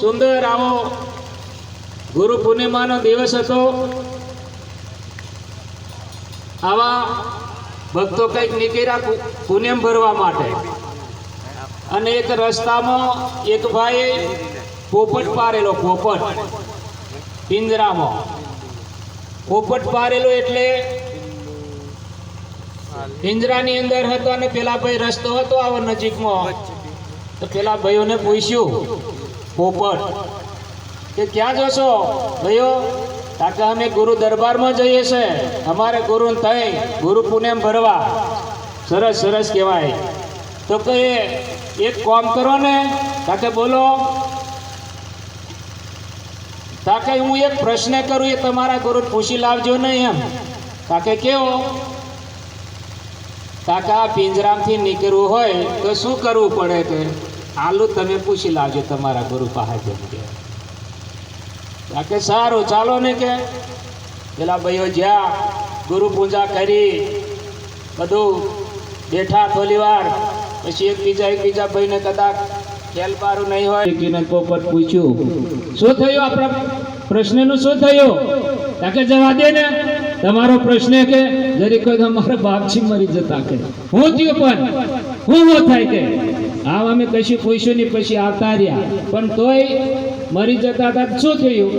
સુંદર આવો. ગુરુ પૂર્ણિમાનો દિવસ હતો. આવા ભક્તો કંઈક નીકળ્યા પુણ્યમ ભરવા માટે. અને એક રસ્તામાં એક ભાઈ પોપટ પારેલો, પોપટ. પિંજરામાં. પોપટ પારેલો એટલે પિંજરાની અંદર હતો અને પેલા ભાઈ રસ્તો હતો આવો નજીકમાં. તો પેલા ભાઈઓને પૂછ્યું પોપટ, કે ક્યાં જશો? ભાઈઓ કાકા, અમે ગુરુ દરબારમાં જઈએ છે. અમારે ગુરુ થઈ ગુરુ પુનેમ ભરવા. સરસ સરસ કહેવાય. તો કે એક કામ કરો ને, કાકે બોલો તાકે હું એક પ્રશ્ન કરું, એ તમારા ગુરુ પૂછી લાવજો નહીં એમ. તાકે કેવો? કાકા પિંજરામથી નીકળવું હોય તો શું કરવું પડે કે આલુ તમે પૂછી લાવજો તમારા ગુરુ પાસે કે. સારું, ચાલો ને કે. પેલા ભાઈઓ જ્યાં ગુરુ પૂજા કરી, બધું બેઠા થોડી વાર પછી એકબીજા એકબીજા ભાઈને કદાચ ખેલ પારું નહીં હોય. કિરણ પોપટ પૂછ્યું, શું થયું આપણા પ્રશ્નનું શું થયું? તાકે જવા દે ને. તમારો પ્રશ્ન કે જરી કોઈ અમારા બાપછી મરી જતા કે. હું થયું પણ? હું હું થાય કે? આમ અમે કશું પૂછ્યું નહીં, પછી આવતા રહ્યા. પણ તોય મરી જતા હતા, શું થયું?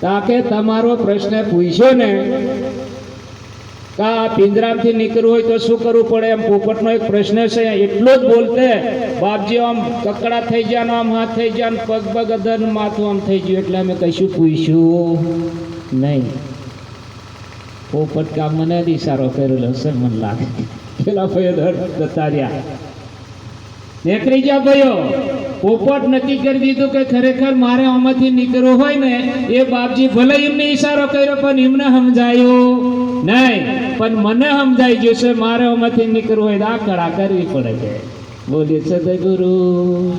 તાકે તમારો પ્રશ્ન પૂછ્યો ને, કા પિંજરામથી નીકળવું હોય તો શું કરવું પડે? એમ પોપટનો એક પ્રશ્ન છે, એટલો જ બોલતે. બાપજી, આમ કકડા થઈ ગયા ને આમ હાથ થઈ ગયા ને પગ પગ અધર માથું આમ થઈ ગયું, એટલે અમે કશું પૂછ્યું નહીં. પોપટ કામ મને જ સારો કરેલો હશે મને લાગે. પેલા ફેર જતા રહ્યા. નીકળી જા ભાઈઓ પોપટ નક્કી કરી દીધું કે ખરેખર મારે આમાંથી નીકળવું હોય ને, એ બાપજી ભલે એમને ઈશારો કર્યો, પણ એમને સમજાયું નહીં. પણ મને સમજાઈ ગયું છે, મારે આમાંથી નીકળવું હોય તો આ કળા કરવી પડે છે બોલીએ સદગુરુ.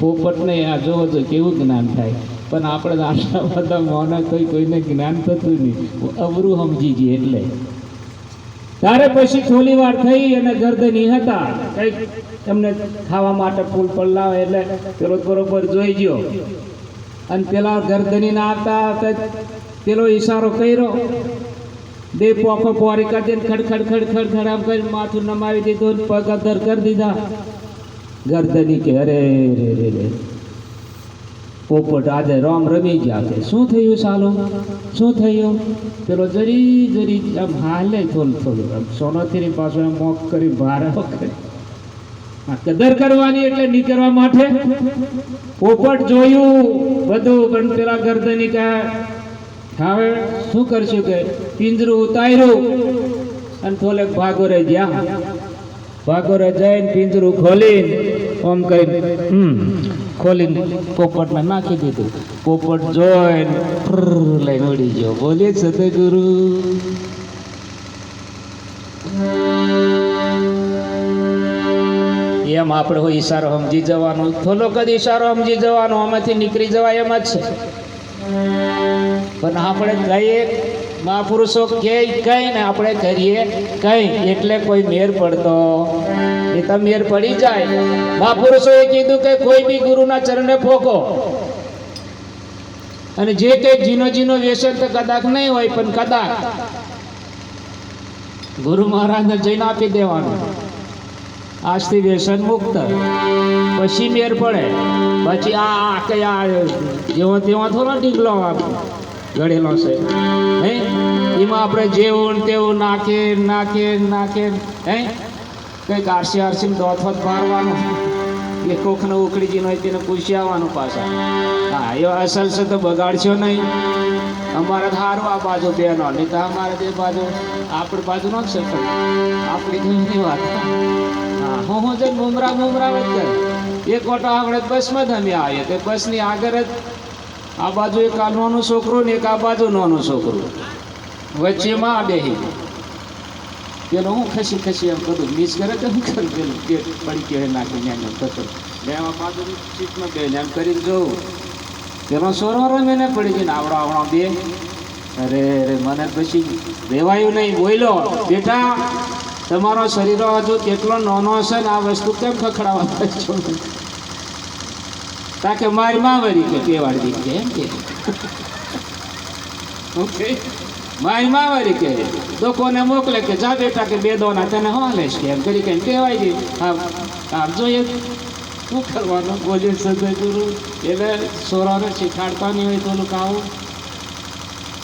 પોપટને આ જોવો જો કેવું જ્ઞાન થાય. પણ આપણે તો આટલા બધા મોને કોઈ કોઈને જ્ઞાન થતું નહીં. અવરું સમજી જઈએ એટલે. ત્યારે પછી થોડી વાર થઈ અને ગરદની હતા. કંઈક એમને ખાવા માટે ફૂલ પર લાવે એટલે પેલો બરોબર જોઈ ગયો. અને પેલા ગરદની ના આવતા આવતા પેલો ઈશારો કર્યો. બે પોખો પોરી કરી દઈને ખડખડ ખડખડ ખડ આમ કરી માથું નમાવી દીધું ને પગ અધર કરી દીધા. ગરદની કે અરે રે રે રે. પોપટ આજે રોમ રમી ગયા છે શું થયું સાલો? શું થયું? પેલો જરી જરી આમ હાલે થોડું થોડું. આમ સોનાથીની પાછો એમ મોક કરી ભારે કરી કદર કરવાની એટલે નીકળવા માટે. પોપટ જોયું, બધું પણ પેલા ગરદની કહે હવે શું કરશું કે? પિંજરું ઉતાર્યું અને થોડેક ભાગો ગયા. ભાગોરે જઈને પિંજરું ખોલીને ઓમ કરીને હમ, ખોલીને પોપટમાં નાખી દીધું. પોપટ જોઈને લઈને ઉડી ગયો. બોલીએ સદગુરુ. એમ આપણે હોય ઈશારો સમજી જવાનો. થોડો કદ ઈશારો સમજી જવાનો, આમાંથી નીકળી જવાય એમ જ છે. પણ આપણે કહીએ, મહાપુરુષો કે કઈ ને આપણે કરીએ કઈ, એટલે કોઈ મેર પડતો. એ તો મેર પડી જાય. મહાપુરુષોએ કીધું કે કોઈ બી ગુરુના ચરણે ફોકો અને જે કંઈ જીનો જીનો વ્યસન તો કદાચ નહીં હોય, પણ કદાચ ગુરુ મહારાજને જઈને આપી દેવાનું. આજથી વ્યસન મુક્ત. પછી મેર પડે. પછી આ આ કયા જેવો તેવો થોડો ઢીકલો ઘડેલો છે. હે? એમાં આપણે જેવું તેવું નાખે નાખે નાખે હે? કંઈક આરસી આરસી દોથોત મારવાનું. એ કોખનો ઉકળી જીનો હોય તેને પૂછી આવવાનું પાછા. હા, એ અસલ છે તો બગાડશો નહીં. અમારે સારું આ બાજુ બેનો, નહીં તો અમારે તે બાજુ આપણી બાજુ ન છે આપણી ઘરની વાત. હા, હું હું જઈને બુમરા બુમરા જ કરે. એક ઓટો આપણે બસમાં ધમી આવીએ તે બસની આગળ જ આ બાજુ એક આ નાનું છોકરું ને એક આ બાજુ નાનું છોકરું. વચ્ચેમાં બેહી પેલો હું ખસી ખસી એમ કરું. મિસ કરે તો હું કરું પેલું કે પડી કે નાખી ત્યાં એમ થતો લેવા બાજુની સીટમાં બે એમ કરીને જોઉં. પેલો સોરો રમે ને પડી ગયો ને આવડો આવડો બે. અરે અરે, મને પછી રેવાયું નહીં. બોલો બેટા, તમારો શરીરો હજુ કેટલો નાનો હશે ને આ વસ્તુ કેમ ખખડાવવા છો તાકે મારી માવરી કે કેવાડી કે એમ કે. ઓકે મારી માવરી કે, લોકોને મોકલે કે જા બેટા કે બે દોના, તને હાલેશ કે એમ કરી કઈ કહેવાય છે આમ જોઈએ. શું કરવાનું? બોલી સદય ગુરુ એટલે સોરાને શીખાડતા નહીં હોય તો ઓલું ખાવું.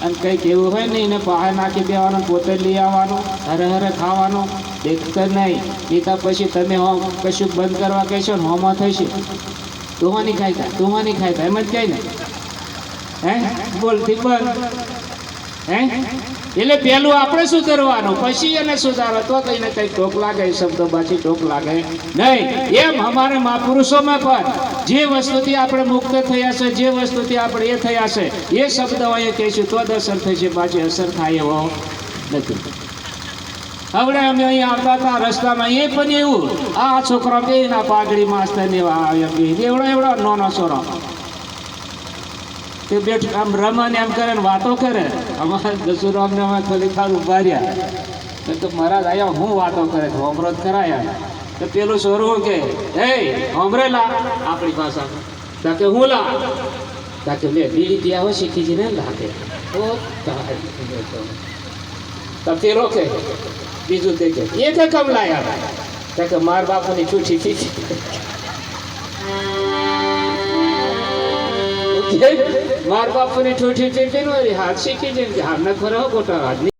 અને કંઈક એવું હોય ને એને બહાર નાખી દેવાનું, પોતે લઈ આવવાનું હરે હરે ખાવાનું. દેખતો નહીં. નહીં તો પછી તમે હોમ કશું બંધ કરવા કહેશો ને હોમાં થશે. તુહાની ખાઈ તું તુહાની ખાઈ તા, એમ જ કહે ને. હે? બોલથી બંધ હે? એટલે પેલું આપણે સુધારવાનું પછી એને સુધારો. તો કઈ ને કઈ ટોક લાગે શબ્દો પાછી ટોક લાગે. નહીં, એમ અમારે મહાપુરુષોમાં પણ જે વસ્તુથી આપણે મુક્ત થયા છે, જે વસ્તુથી આપણે એ થયા છે, એ શબ્દો અહીંયા કહીશું, તો જ અસર થશે, પાછી અસર થાય એવો નથી. હવે અમે અહીં આવતા હતા રસ્તામાં, એ પણ એવું, આ છોકરો બે ના પાઘડી માસ્તર ને એવડો એવડો નાનો છોરો તે બેઠ આમ રમણ એમ કરે ને વાતો કરે. અમારે દસુરામને અમે ઉભાર્યા ઊભા રહ્યા. તો મહારાજ આયા, હું વાતો કરે છે? હોમરત કરાયા. તો પેલું સોરું કે? હે હોમરેલા આપણી ભાષા. તાકે હું લા? તાકે લે બીડી ત્યાં હોય શીખી જઈને લાગે. ઓ તો પેલો કે, બીજું તે કે, એ કે કમ લાયા? તાકે માર બાપુની છૂટી થી માર બાપુની ઠૂઠી ચીટી નો હાથ શીખી જાય હાથ ન ખરો ખોટા હાથ